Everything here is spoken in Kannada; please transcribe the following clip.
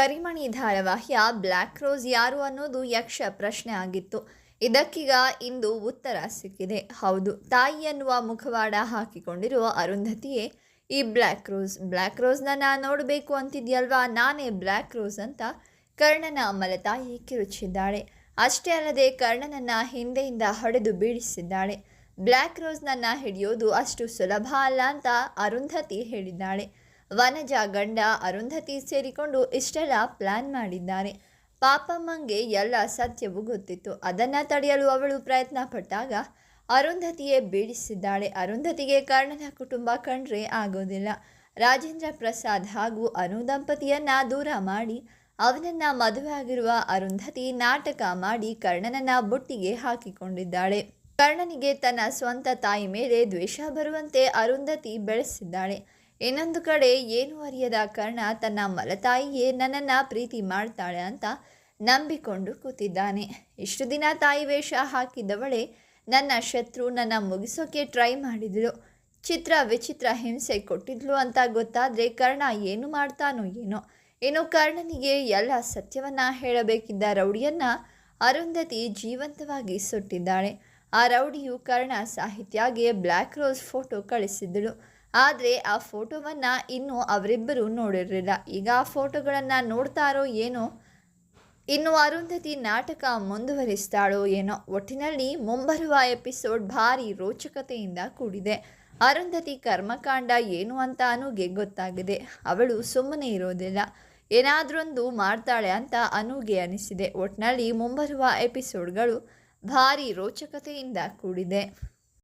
ಕರಿಮಣಿ ಧಾರಾವಾಹಿಯ ಬ್ಲ್ಯಾಕ್ ರೋಸ್ ಯಾರು ಅನ್ನೋದು ಯಕ್ಷ ಪ್ರಶ್ನೆ ಆಗಿತ್ತು. ಇದಕ್ಕೀಗ ಇಂದು ಉತ್ತರ ಸಿಕ್ಕಿದೆ. ಹೌದು, ತಾಯಿ ಅನ್ನುವ ಮುಖವಾಡ ಹಾಕಿಕೊಂಡಿರುವ ಅರುಂಧತಿಯೇ ಈ ಬ್ಲ್ಯಾಕ್ ರೋಸ್. ಬ್ಲ್ಯಾಕ್ ರೋಸ್ನ ನಾನು ನೋಡಬೇಕು ಅಂತಿದ್ಯಲ್ವಾ? ನಾನೇ ಬ್ಲ್ಯಾಕ್ ರೋಸ್ ಅಂತ ಕರ್ಣನ ಮಲತಾಯಿ ಕಿರುಚಿದ್ದಾಳೆ. ಅಷ್ಟೇ ಅಲ್ಲದೆ ಕರ್ಣನನ್ನ ಹಿಂದೆಯಿಂದ ಹೊಡೆದು ಬೀಳಿಸಿದ್ದಾಳೆ. ಬ್ಲ್ಯಾಕ್ ರೋಸ್ನನ್ನ ಹಿಡಿಯೋದು ಅಷ್ಟು ಸುಲಭ ಅಲ್ಲ ಅಂತ ಅರುಂಧತಿ ಹೇಳಿದ್ದಾಳೆ. ವನಜ ಗಂಡ ಅರುಂಧತಿ ಸೇರಿಕೊಂಡು ಇಷ್ಟೆಲ್ಲ ಪ್ಲಾನ್ ಮಾಡಿದ್ದಾರೆ ಪಾಪಮ್ಮಂಗೆ ಎಲ್ಲ ಸತ್ಯವೂ ಗೊತ್ತಿತ್ತು. ಅದನ್ನು ತಡೆಯಲು ಅವಳು ಪ್ರಯತ್ನ ಪಟ್ಟಾಗ ಅರುಂಧತಿಯೇ ಬೀಳಿಸಿದ್ದಾಳೆ. ಅರುಂಧತಿಗೆ ಕರ್ಣನ ಕುಟುಂಬ ಕಂಡ್ರೆ ಆಗೋದಿಲ್ಲ. ರಾಜೇಂದ್ರ ಪ್ರಸಾದ್ ಹಾಗೂ ಅನು ದಂಪತಿಯನ್ನ ದೂರ ಮಾಡಿ ಅವನನ್ನ ಮದುವೆ ಆಗಿರುವ ಅರುಂಧತಿ ನಾಟಕ ಮಾಡಿ ಕರ್ಣನನ್ನ ಬುಟ್ಟಿಗೆ ಹಾಕಿಕೊಂಡಿದ್ದಾಳೆ. ಕರ್ಣನಿಗೆ ತನ್ನ ಸ್ವಂತ ತಾಯಿ ಮೇಲೆ ದ್ವೇಷ ಬರುವಂತೆ ಅರುಂಧತಿ ಬೆಳೆಸಿದ್ದಾಳೆ. ಇನ್ನೊಂದು ಕಡೆ ಏನು ಅರಿಯದ ಕರ್ಣ ತನ್ನ ಮಲತಾಯಿಯೇ ನನ್ನನ್ನು ಪ್ರೀತಿ ಮಾಡ್ತಾಳೆ ಅಂತ ನಂಬಿಕೊಂಡು ಕೂತಿದ್ದಾನೆ. ಇಷ್ಟು ದಿನ ತಾಯಿ ವೇಷ ಹಾಕಿದವಳೆ ನನ್ನ ಶತ್ರು ನನ್ನ ಮುಗಿಸೋಕೆ ಟ್ರೈ ಮಾಡಿದಳು ಚಿತ್ರ ವಿಚಿತ್ರ ಹಿಂಸೆ ಕೊಟ್ಟಿದ್ಲು ಅಂತ ಗೊತ್ತಾದರೆ ಕರ್ಣ ಏನು ಮಾಡ್ತಾನೋ ಏನೋ. ಇನ್ನು ಕರ್ಣನಿಗೆ ಎಲ್ಲ ಸತ್ಯವನ್ನು ಹೇಳಬೇಕಿದ್ದ ರೌಡಿಯನ್ನು ಅರುಂಧತಿ ಜೀವಂತವಾಗಿ ಸುಟ್ಟಿದ್ದಾಳೆ. ಆ ರೌಡಿಯು ಕರ್ಣ ಸಾಹಿತ್ಯಗೆ ಬ್ಲ್ಯಾಕ್ ರೋಸ್ ಫೋಟೋ ಕಳಿಸಿದ್ದಳು ಆದರೆ ಆ ಫೋಟೋವನ್ನು ಇನ್ನೂ ಅವರಿಬ್ಬರು ನೋಡಿರಲಿಲ್ಲ. ಈಗ ಆ ಫೋಟೋಗಳನ್ನು ನೋಡ್ತಾರೋ ಏನೋ? ಇನ್ನು ಅರುಂಧತಿ ನಾಟಕ ಮುಂದುವರಿಸ್ತಾಳೋ ಏನೋ? ಒಟ್ಟಿನಲ್ಲಿ ಮುಂಬರುವ ಎಪಿಸೋಡ್ ಭಾರಿ ರೋಚಕತೆಯಿಂದ ಕೂಡಿದೆ. ಅರುಂಧತಿ ಕರ್ಮಕಾಂಡ ಏನು ಅಂತ ಅನುಗೆ ಗೊತ್ತಾಗಿದೆ. ಅವಳು ಸುಮ್ಮನೆ ಇರೋದಿಲ್ಲ. ಏನಾದ್ರೊಂದು ಮಾಡ್ತಾಳೆ ಅಂತ ಅನುಗೆ ಅನಿಸಿದೆ. ಒಟ್ಟಿನಲ್ಲಿ ಮುಂಬರುವ ಎಪಿಸೋಡ್ಗಳು ಭಾರಿ ರೋಚಕತೆಯಿಂದ ಕೂಡಿದೆ.